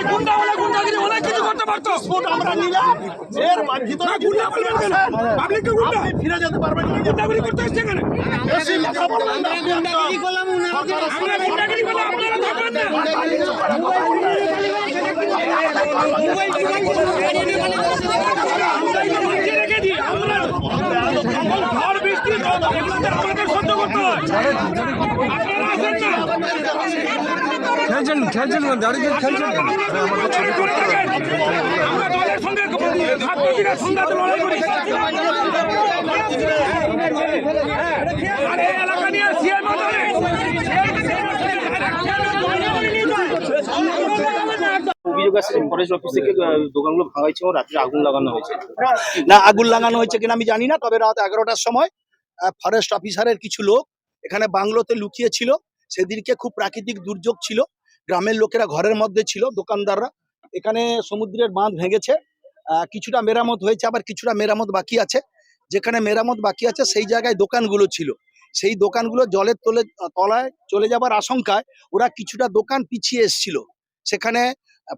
করতে পারতো ফুট আমরা নিলাম এর ভিতরে গুন্ডা বলবেন কেন? পাবলিককে গুন্ডা? ফিরে যেতে পারবেন না গুন্ডাগিরি করতে এসছে এখানে বেশি কথা বলবেন না আপনি একটা আমরা গুন্ডাগিরি করলে আপনারা থাকবেন না আমরা আমাদের সহ্য করতে হয়। খেলছেন খেলছেন দাঁড়িয়ে খেলছেন কেন? লড়াই করে থাকেন। আমরা দলের সঙ্গে ছাত্রলীগের লড়াই করি আর এই এলাকা নিয়ে সিএম অভিযোগ আছে ফরেস্ট অফিস থেকে দোকানগুলো ভাঙা হয়েছে এবং রাত্রে আগুন লাগানো হয়েছে। না আগুন লাগানো হয়েছে কিনা আমি জানি না তবে রাত এগারোটার সময় ফরেস্ট অফিসারের কিছু লোক এখানে বাংলোতে লুকিয়েছিল সেদিনকে খুব প্রাকৃতিক দুর্যোগ ছিল। গ্রামের লোকেরা ঘরের মধ্যে ছিল, দোকানদাররা। এখানে সমুদ্রের বাঁধ ভেঙেছে। কিছুটা মেরামত হয়েছে, আবার কিছুটা মেরামত বাকি আছে। যেখানে মেরামত বাকি আছে, সেই জায়গায় দোকানগুলো ছিল। সেই দোকানগুলো জলের তলে, তলায় চলে যাবার আশঙ্কায় ওরা কিছুটা দোকান পিছিয়ে এসছিল। সেখানে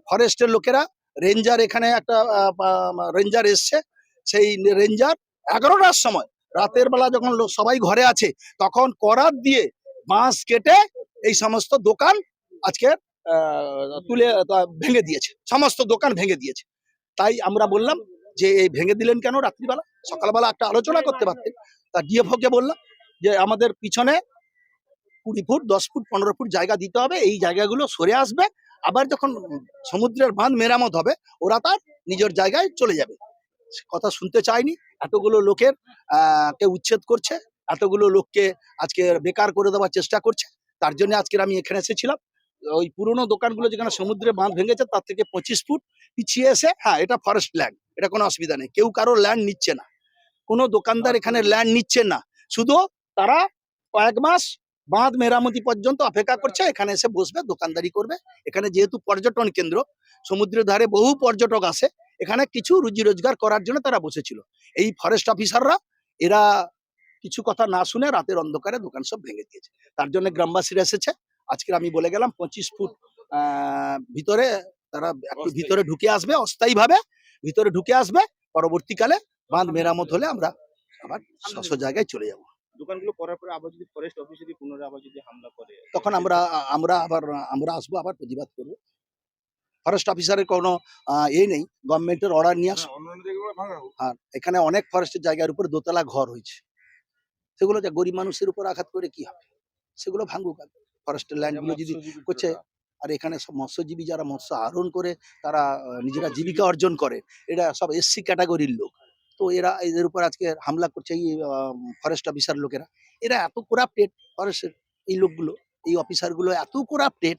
ফরেস্টের লোকেরা রেঞ্জার এখানে একটা রেঞ্জার এসছে। সেই রেঞ্জার এগারোটার সময় রাতের বেলা যখন লোক- সবাই ঘরে আছে, তখন করাত দিয়ে বাঁশ কেটে এই সমস্ত দোকান আজকে তুলে ভেঙে দিয়েছে। সমস্ত দোকান ভেঙে দিয়েছে। তাই আমরা বললাম যে, এই ভেঙে দিলেন কেন রাত্রিবেলা? সকালবেলা একটা আলোচনা করতে পারতেন। তা ডিএফওকে বললাম যে, আমাদের পিছনে কুড়ি ফুট, দশ ফুট, পনেরো ফুট জায়গা দিতে হবে। এই জায়গাগুলো সরে আসবে। আবার যখন সমুদ্রের বাঁধ মেরামত হবে, ওরা তার নিজের জায়গায় চলে যাবে। কথা শুনতে চায়নি। এতগুলো লোকের কে উচ্ছেদ করছে, এতগুলো লোককে আজকে বেকার করে দেওয়ার চেষ্টা করছে। তার জন্য আজকে আমি এখানে এসেছিলাম। ওই পুরনো দোকানগুলো যেখানে সমুদ্রে বাঁধ ভেঙেছে, তার থেকে পঁচিশ ফুট পিছিয়ে এসে হ্যাঁ এটা ফরেস্ট ল্যান্ড এটা কোনো অসুবিধা নেই। কেউ কারও ল্যান্ড নিচ্ছে না। কোনো দোকানদার এখানে ল্যান্ড নিচ্ছে না। শুধু তারা কয়েক মাস বাঁধ মেরামতি পর্যন্ত অপেক্ষা করছে, এখানে এসে বসবে, দোকানদারি করবে। এখানে যেহেতু পর্যটন কেন্দ্র, সমুদ্রের ধারে বহু পর্যটক আসে। এখানে কিছু রুজি রোজগার করার জন্য তারা বসেছিল। এই ফরেস্ট অফিসাররা এরা কিছু কথা না শুনে রাতের অন্ধকারে দোকান সব ভেঙে দিয়েছে। তার জন্য গ্রামবাসীরা এসেছে। আজকে আমি বলে গেলাম পঁচিশ ফুট ভিতরে তারা একটু ভিতরে ঢুকে আসবে অস্থায়ীভাবে ভিতরে ঢুকে আসবে। পরবর্তীকালে বাঁধ মেরামত হলে আমরা আবার স্বস্ব জায়গায় চলে যাব। দোকানগুলো করার পরে আবার যদি ফরেস্ট অফিস পুনরায় আবার যদি হামলা করে তখন আমরা আমরা আবার আমরা আসব আবার প্রতিবাদ করব। ফরেস্ট অফিসারের কোনো এ নেই। গভর্নমেন্টের অর্ডার নিয়ে আসো। আর এখানে অনেক ফরেস্টের জায়গার উপরে দোতলা ঘর হয়েছে। সেগুলো যা গরিব মানুষের উপর আঘাত করে কি হবে? সেগুলো ভাঙুক ফরেস্টের ল্যান্ডগুলো যদি করছে আর এখানে সব মৎস্যজীবী যারা মৎস্য আহরণ করে তারা নিজেরা জীবিকা অর্জন করে এরা সব এসসি ক্যাটাগরির লোক। তো এরা এদের উপর আজকে হামলা করছে এই ফরেস্ট অফিসার লোকেরা। এরা এত করাপ্টেড ফরেস্টের এই লোকগুলো। এই অফিসারগুলো এত করাপ্টেড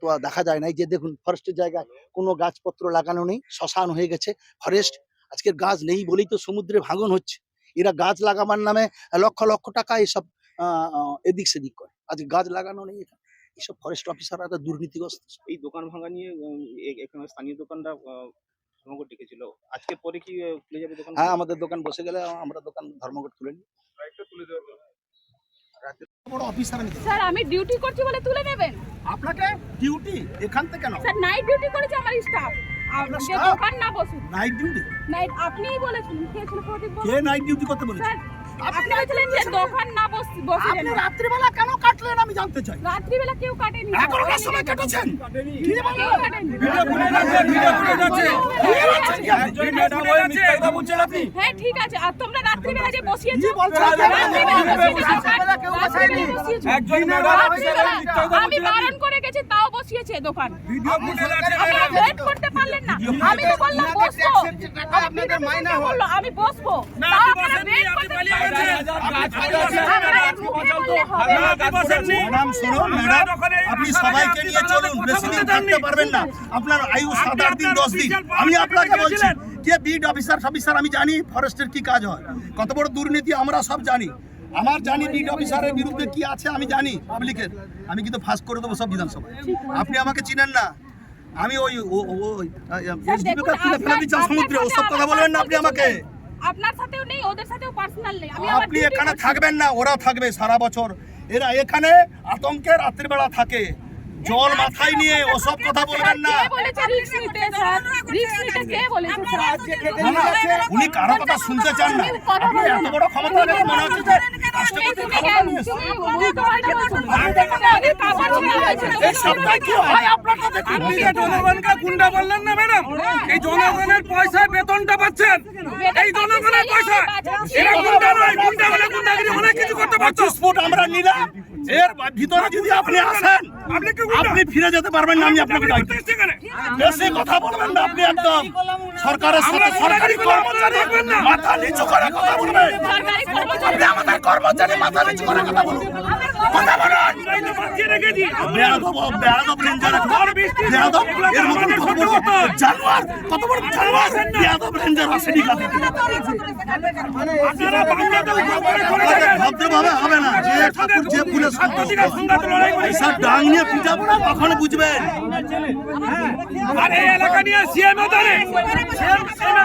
তো দেখা যায় না এই যে দেখুন ফরেস্টের জায়গায় কোনো গাছপত্র লাগানো নেই শ্মশান হয়ে গেছে ফরেস্ট আজকের গাছ নেই বলেই তো সমুদ্রে ভাঙন হচ্ছে। এরা গাছ লাগাবার নামে লক্ষ লক্ষ টাকা এসব এদিক সেদিক করে। আজকে গাছ লাগানো নেই এখানে। এইসব ফরেস্ট অফিসাররা তো দুর্নীতিগ্রস্ত। এই দোকান ভাঙা নিয়ে এখানে স্থানীয় দোকানরা ধর্মঘট ডেকেছিল। আজকে পরে কি খুলে যাবে দোকান? হ্যাঁ আমাদের দোকান বসে গেলে আমরা দোকান ধর্মঘট তুলে নিই। বড় অফিসার আমি স্যার আমি ডিউটি করছি বলে তুলে নেবেন? আপনাকে ডিউটি এখান থেকে কেন স্যার নাইট ডিউটি করেছে আমার স্টাফ আপনার দোকান না বসুন। নাইট ডিউটি নাইট আপনিই বলেছেন কে ছিল প্রদীপ কে নাইট ডিউটি করতে বলেছে? আপনি বলছিলেন যে দোকান না বস আপনি রাত্রিবেলা কেন কাটলেন আমি জানতে চাই। রাত্রিবেলা কেউ কাটেনি। এগারোটার সময় কেটেছেন? হ্যাঁ ঠিক আছে। আর তোমরা রাত্রিবেলা যে বসিয়েছো আমি বারণ করে গেছি তাও বসিয়েছে দোকান। ওয়েট করতে পারলেন না। আমি তো বললাম বসবো। আপনি তো বলল আমি বসবো। আপনারা করতে না। শুনুন ম্যাডাম আপনি সবাইকে নিয়ে চলুন বেশি দিন থাকতে পারবেন না। আপনার আয়ু সাত আট দিন দশ দিন। আমি আপনাকে বলছি কে বিড অফিসার অফিসার আমি জানি ফরেস্টের কি কাজ হয়। কত বড় দুর্নীতি আমরা সব জানি। আমার জানি বিড অফিসারের বিরুদ্ধে কি আছে আমি জানি পাবলিকের আমি কিন্তু ফাঁস করে দেবো সব বিধানসভায়। আপনি আমাকে চিনেন না। আমি ওই ও- তুলে ফেলে আপনার- সমুদ্রে ওসব কথা বলবেন না আপনি আমাকে। আপনার সাথেও নেই ওদের সাথেও পার্সোনাল নেই। আমি আপনি এখানে থাকবেন না ওরা থাকবে সারা বছর। এরা এখানে আতঙ্কে রাত্রিবেলা থাকে। জল মাথায় নিয়ে ওসব কথা বলবেন না। উনি কারও কথা শুনতে চান না। আপনি এত বড় ক্ষমতা মনে হচ্ছে যে রাষ্ট্রপতির ক্ষমতা নিয়ে এসেছেন। এই সবটাই কি হয় আপনারটা দেখুন আপনি যে জনগণকে গুন্ডা বললেন না ম্যাডাম এই জনগণের পয়সায় বেতনটা পাচ্ছেন এই জনগণের পয়সা এরা গুন্ডা নয় অনেক কিছু করতে পারছ আমরা নিলাম এর ভিতরে যদি আপনি আসেন আপনি কি গুন্ডা? আপনি ফিরে যেতে পারবেন না আমি আপনাকে বেশি কথা বলবেন না আপনি একদম সরকারের সাথে সরকারি কর্মচারী। মাথা নিচু করে কথা বলবেন। সরকারি কর্মচারী আপনি আমাদের কর্মচারী মাথা নিচু করে কথা বলুন। কথা বলুন হয়। জানোয়ার কত বড় জানোয়ার বেয়াদব রেঞ্জার আসেনি ভদ্রভাবে হবে না যে ঠাকুর যে ফুলে ডাং নিয়ে পিটাবো না কখন বুঝবেন আর এই এলাকা নিয়ে সিএম ধরে সিএম সিএম